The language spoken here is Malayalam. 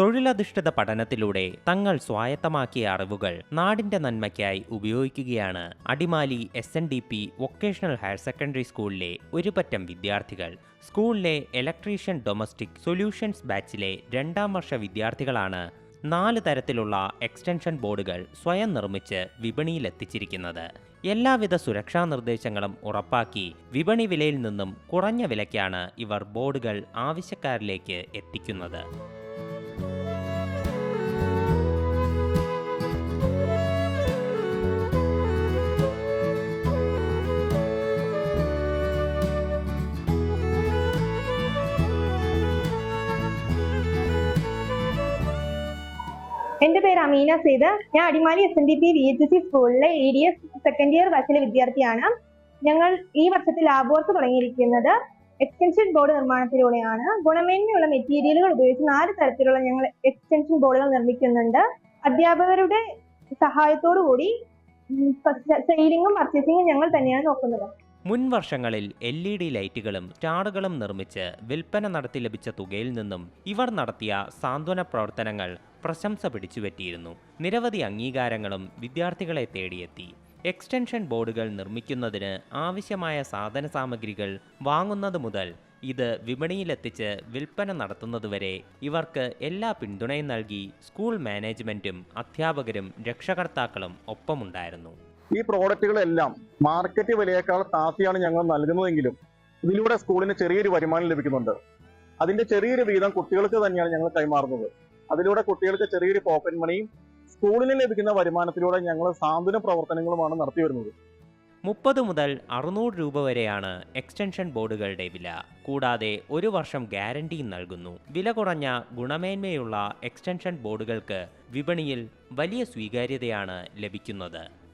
തൊഴിലധിഷ്ഠിത പഠനത്തിലൂടെ തങ്ങൾ സ്വായത്തമാക്കിയ അറിവുകൾ നാടിന്റെ നന്മയ്ക്കായി ഉപയോഗിക്കുകയാണ്. Adimali S N D P vocational higher secondary സ്കൂളിലെ ഒരുപറ്റം വിദ്യാർത്ഥികൾ. സ്കൂളിലെ ഇലക്ട്രീഷ്യൻ ഡൊമസ്റ്റിക് സൊല്യൂഷൻസ് ബാച്ചിലെ രണ്ടാം വർഷ വിദ്യാർത്ഥികളാണ് നാല് തരത്തിലുള്ള എക്സ്റ്റൻഷൻ ബോർഡുകൾ സ്വയം നിർമ്മിച്ച് വിപണിയിലെത്തിച്ചിരിക്കുന്നത്. എല്ലാവിധ സുരക്ഷാ നിർദ്ദേശങ്ങളും ഉറപ്പാക്കി വിപണി വിലയിൽ നിന്നും കുറഞ്ഞ വിലയ്ക്കാണ് ഇവർ ബോർഡുകൾ ആവശ്യക്കാരിലേക്ക് എത്തിക്കുന്നത്. എന്റെ പേര് അമീന സെയ്ത് ഞാൻ Adimali S N D P V H C സ്കൂളിലെ A D S second year ബാച്ചിലെ വിദ്യാർത്ഥിയാണ്. ഞങ്ങൾ ഈ വർഷത്തിൽ ലാബ് വർക്ക് തുടങ്ങിയിരിക്കുന്നത് എക്സ്റ്റൻഷൻ ബോർഡ് നിർമ്മാണത്തിലൂടെയാണ്. ഗുണമേന്മയുള്ള മെറ്റീരിയലുകൾ ഉപയോഗിച്ച് നാല് തരത്തിലുള്ള ഞങ്ങൾ എക്സ്റ്റൻഷൻ ബോർഡുകൾ നിർമ്മിക്കുന്നുണ്ട്. അധ്യാപകരുടെ സഹായത്തോടു കൂടി സെയിലിങ്ങും പർച്ചേസിങ്ങും ഞങ്ങൾ തന്നെയാണ് നോക്കുന്നത്. മുൻ വർഷങ്ങളിൽ എൽ ഇ ഡി ലൈറ്റുകളും സ്റ്റാറുകളും നിർമ്മിച്ച് വിൽപ്പന നടത്തി ലഭിച്ച തുകയിൽ നിന്നും ഇവർ നടത്തിയ സാന്ത്വന പ്രവർത്തനങ്ങൾ പ്രശംസ പിടിച്ചുപറ്റിയിരുന്നു. നിരവധി അംഗീകാരങ്ങളും വിദ്യാർത്ഥികളെ തേടിയെത്തി. എക്സ്റ്റൻഷൻ ബോർഡുകൾ നിർമ്മിക്കുന്നതിന് ആവശ്യമായ സാധന സാമഗ്രികൾ വാങ്ങുന്നത് മുതൽ ഇത് വിപണിയിലെത്തിച്ച് വിൽപ്പന നടത്തുന്നതുവരെ ഇവർക്ക് എല്ലാ പിന്തുണയും നൽകി സ്കൂൾ മാനേജ്മെന്റും അധ്യാപകരും രക്ഷകർത്താക്കളും ഒപ്പമുണ്ടായിരുന്നു. ഈ പ്രോഡക്റ്റുകളെല്ലാം മാർക്കറ്റ് വിലയേക്കാൾ താത്തിയാണ് ഞങ്ങൾ നൽകുന്നതെങ്കിലും ഇതിലൂടെ സ്കൂളിന് ചെറിയൊരു വരുമാനം ലഭിക്കുന്നുണ്ട്. അതിന്റെ ചെറിയൊരു വീതം കുട്ടികൾക്ക് തന്നെയാണ് ഞങ്ങൾ കൈമാറുന്നത്. അതിലൂടെ കുട്ടികൾക്ക് ചെറിയൊരു പോക്കറ്റ് മണിയും സ്കൂളിന് ലഭിക്കുന്ന വരുമാനത്തിലൂടെ ഞങ്ങൾ സാന്ത്വന പ്രവർത്തനങ്ങളുമാണ് നടത്തി വരുന്നത്. മുപ്പത് മുതൽ അറുന്നൂറ് രൂപ വരെയാണ് എക്സ്റ്റൻഷൻ ബോർഡുകളുടെ വില. കൂടാതെ ഒരു വർഷം ഗ്യാരണ്ടിയും നൽകുന്നു. വില കുറഞ്ഞ ഗുണമേന്മയുള്ള എക്സ്റ്റൻഷൻ ബോർഡുകൾക്ക് വിപണിയിൽ വലിയ സ്വീകാര്യതയാണ് ലഭിക്കുന്നത്.